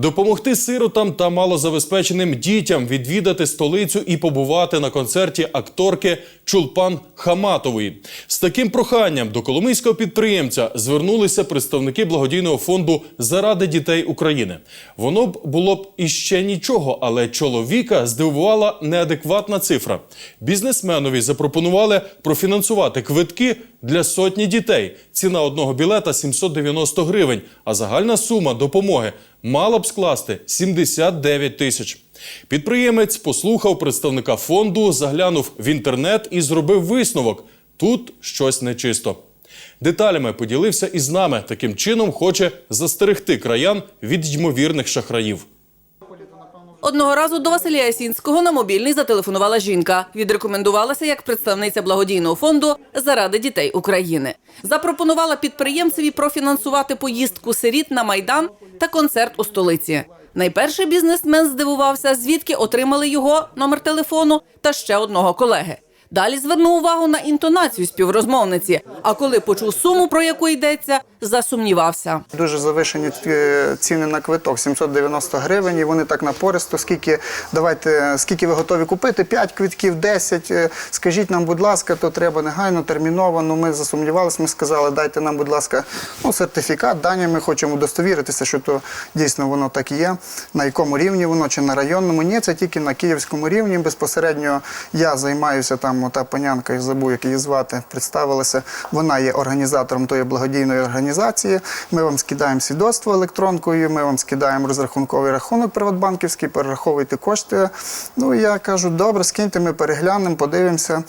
Допомогти сиротам та малозабезпеченим дітям відвідати столицю і побувати на концерті акторки Чулпан Хаматової. З таким проханням до коломийського підприємця звернулися представники благодійного фонду заради дітей України. Воно б було б іще нічого, але чоловіка здивувала неадекватна цифра. Бізнесменові запропонували профінансувати квитки для сотні дітей. Ціна одного білета 790 гривень, а загальна сума допомоги мала б скласти 79 тисяч. Підприємець послухав представника фонду, заглянув в інтернет і зробив висновок: тут щось нечисто. Деталями поділився із нами. Таким чином хоче застерегти краян від ймовірних шахраїв. Одного разу до Василія Ясінського на мобільний зателефонувала жінка. Відрекомендувалася як представниця благодійного фонду заради дітей України. Запропонувала підприємцеві профінансувати поїздку сиріт на майдан та концерт у столиці. Найперший бізнесмен здивувався, звідки отримали його номер телефону та ще одного колеги. Далі звернув увагу на інтонацію співрозмовниці. А коли почув суму, про яку йдеться, засумнівався. Дуже завишені е, ціни на квиток 790 гривень. І вони так напористо. Скільки давайте, скільки ви готові купити? 5 квитків, 10. Е, Скажіть нам, будь ласка, то треба негайно, терміново. Ну ми засумнівалися. Ми сказали, дайте нам, будь ласка, ну сертифікат, дані. Ми хочемо удостовіритися, що то дійсно воно так і є. На якому рівні воно чи на районному? Ні, це тільки на київському рівні. Безпосередньо я займаюся там. Та панянка, я забув, як її звати, представилася. Вона є організатором тої благодійної організації. Ми вам скидаємо свідоцтво електронкою, ми вам скидаємо розрахунковий рахунок приватбанківський, перераховуйте кошти. Ну я кажу, добре, скиньте, ми переглянемо, подивимося.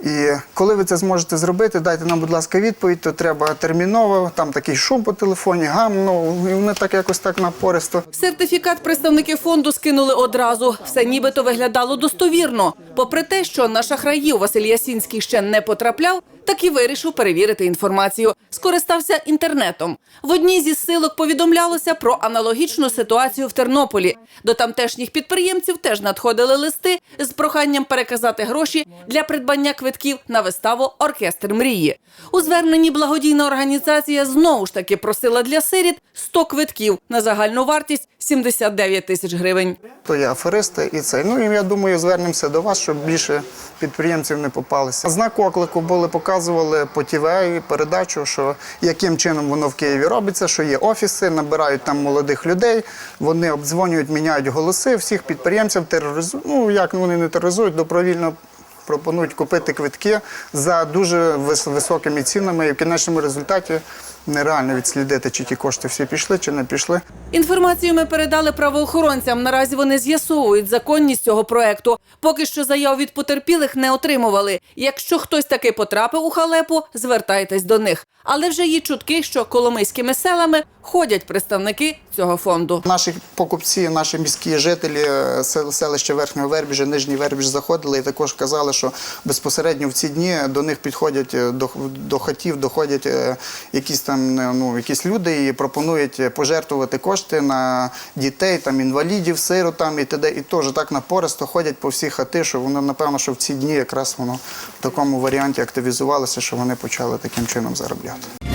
І коли ви це зможете зробити, дайте нам, будь ласка, відповідь, то треба терміново, там такий шум по телефоні, гам, ну і вони так якось так напористо. Сертифікат представники фонду скинули одразу. Все нібито виглядало достовірно. Попри те, що на шахраїв Василь Ясінський ще не потрапляв, так і вирішив перевірити інформацію. Скористався інтернетом. В одній зі силок повідомлялося про аналогічну ситуацію в Тернополі. До тамтешніх підприємців теж надходили листи з проханням переказати гроші для придбання квитків на виставу Оркестр мрії. У зверненні благодійна організація знову ж таки просила для сиріт 100 квитків на загальну вартість 79 тисяч гривень. То є аферисти і це. Ну і я думаю, звернемося до вас, щоб більше підприємців не попалися. Знак оклику були, показували по ТВ передачу, що яким чином воно в Києві робиться, що є офіси, набирають там молодих людей, вони обдзвонюють, міняють голоси, всіх підприємців тероризують. Ну як вони не тероризують, добровільно. Пропонують купити квитки за дуже вис- високими цінами, і в кінечному результаті нереально відслідити, чи ті кошти всі пішли, чи не пішли. Інформацію ми передали правоохоронцям. Наразі вони з'ясовують законність цього проекту. Поки що заяв від потерпілих не отримували. Якщо хтось таки потрапив у халепу, звертайтесь до них. Але вже є чутки, що коломийськими селами ходять представники цього фонду. Наші покупці, наші міські жителі е, селища Верхнього Вербіжа, Нижній Вербіж заходили і також казали, що безпосередньо в ці дні до них підходять е, до, до хатів, доходять е, якісь там е, ну, якісь люди і пропонують е, пожертвувати кошти на дітей, там інвалідів, сиротам і т.д. І теж так напористо ходять по всі хати, що воно напевно, що в ці дні якраз воно в такому варіанті активізувалося, що вони почали таким чином заробляти.